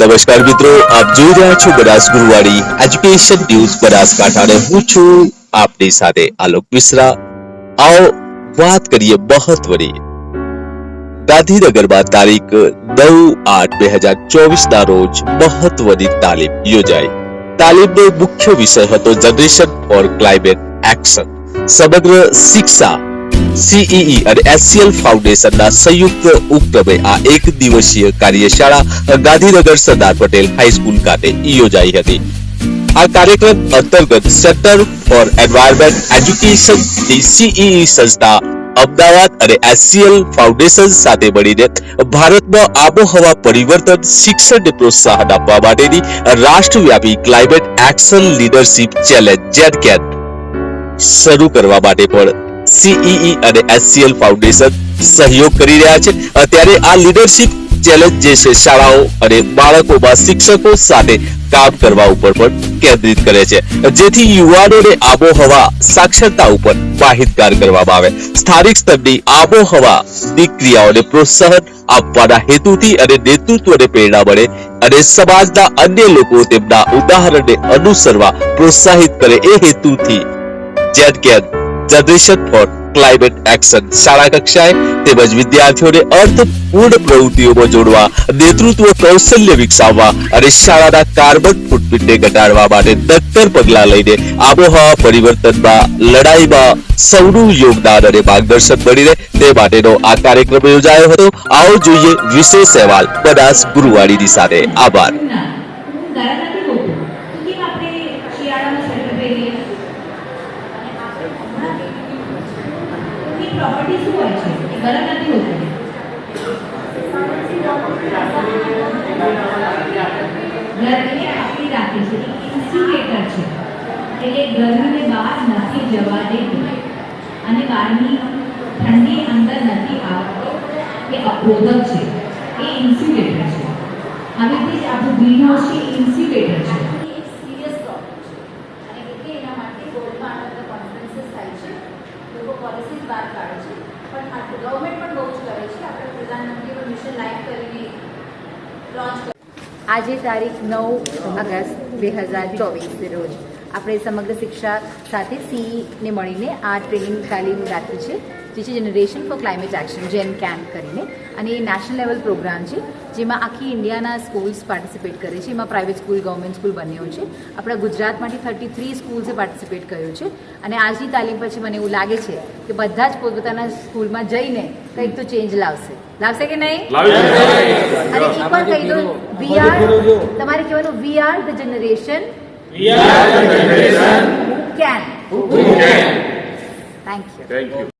નમસ્કાર મિત્રો, આપ જોઈ રહ્યા છો બનાસ ગુરુવાડી એજ્યુકેશન ન્યૂઝ બનાસકાંઠા અને હું છું આપની સાથે આલોક મિશ્રા. આવો વાત કરીએ મહત્વની. ગાંધીનગરમાં તારીખ નવ આઠ બે હજાર ચોવીસ ના રોજ મહત્વની તાલીમ યોજાઈ. તાલીમનો મુખ્ય વિષય હતો જનરેશન ફોર ક્લાઇમેટ એક્શન. સમગ્ર શિક્ષા સીઈઈ અને એસસીએલ ફાઉન્ડેશનના સંયુક્ત ઉપક્રમે આ એક દિવસીય કાર્યશાળા ગાંધીનગર સરદાર પટેલ હાઈસ્કૂલ ખાતે યોજાઈ હતી. આ કાર્યક્રમ અંતર્ગત centre for environment education CEE સંસ્થા અમદાવાદ અને એસસીએલ ફાઉન્ડેશન સાથે મળીને ભારતમાં આબોહવા પરિવર્તન, શિક્ષણને પ્રોત્સાહન આપવા માટેની રાષ્ટ્રવ્યાપી ક્લાઇમેટ એક્શન લીડરશિપ ચેલેન્જ જેડકેન શરૂ કરવા માટે પણ સીઈઈ અને એસસીએલ ફાઉન્ડેશન સહયોગ કરી રહ્યા છે. અત્યારે આ લીડરશિપ ચેલેન્જ જે છે, શાળાઓ અને બાળકોમાં શિક્ષકો સાથે કામ કરવા ઉપર પણ કેન્દ્રિત કરે છે. જેથી યુવાનોને આબોહવા સાક્ષરતા ઉપર માહિતગાર કરવામાં આવે. સ્થાનિક સ્તરની આબોહવા ક્રિયાઓને પ્રોત્સાહન આપવાના હેતુથી અને નેતૃત્વને પ્રેરણા મળે અને સમાજના અન્ય લોકો તેમના ઉદાહરણને અનુસરવા પ્રોત્સાહિત કરે એ હેતુથી. Gen can generation for climate action શાળા કક્ષાએ તેમજ વિદ્યાર્થીઓને અર્થપૂર્ણ પ્રવૃત્તિઓમાં જોડવા, નેતૃત્વ કૌશલ્ય વિકસાવવા અને શાળાના કાર્બન ફૂટપ્રિન્ટને ઘટાડવા માટે નક્કર પગલાં લઈને આબોહવા પરિવર્તનમાં લડાઈમાં સૌનું યોગદાન અને માર્ગદર્શન મળી રહે તે માટેનો આ કાર્યક્રમ યોજાયો હતો. આવો જોઈએ વિશેષ અહેવાલ. બનાસ ગુરુવાડીની સાથે. આભાર ના ગરમ નથી હોતું તો કેમ આપણે શિયાળામાં સ્વેટર પહેરીએ શું હોય છે? એ નથી હોતી. ગરમીને છે ઇન્સ્યુલેટર છે. બહાર નથી જવા દેતું. અને બહારની ઠંડી અંદર નથી આવતો. એ અવરોધક છે. એ ઇન્સ્યુલેટર છે. આવી રીતે જ આપણું ગ્રીન હાઉસ છે ઇન્સ્યુલેટર છે એક સિરિયસ પ્રોબ્લેમ છે અને એટલે એના માટે વર્લ્ડમાં આટલા બધા કોન્ફરન્સીસ થાય છે લોકો પોલિસીસ બહાર કાઢે છે. પણ ગવર્મેન્ટ પણ બહુ જ કરે છે. આપણે પ્રધાનમંત્રી પણ મિશન લાઈફ કરીને લોન્ચ આજે તારીખ નવ ઓગસ્ટ બે હજાર ચોવીસ, રોજ. આપણે સમગ્ર શિક્ષા સાથે સીઈને મળીને આ ટ્રેનિંગ તાલીમ રાખી છે જે છે generation for climate action gen camp કરીને. અને એ નેશનલ લેવલ પ્રોગ્રામ છે જેમાં આખી ઇન્ડિયાના સ્કૂલ્સ પાર્ટિસિપેટ કરે છે. એમાં પ્રાઇવેટ સ્કૂલ ગવર્મેન્ટ સ્કૂલ બંનેઓ છે. આપણા ગુજરાતમાંથી થર્ટી થ્રી સ્કૂલ્સે પાર્ટિસિપેટ કર્યું છે. અને આજની તાલીમ પછી મને એવું લાગે છે કે બધા જ પોતપોતાના સ્કૂલમાં જઈને કંઈક તો ચેન્જ લાવશે. લાવશે કે નહીં? અને એ પણ કહી દો વી આર તમારે કહેવાનું we are the generation We are the generation who can. Who can. Thank you. Thank you.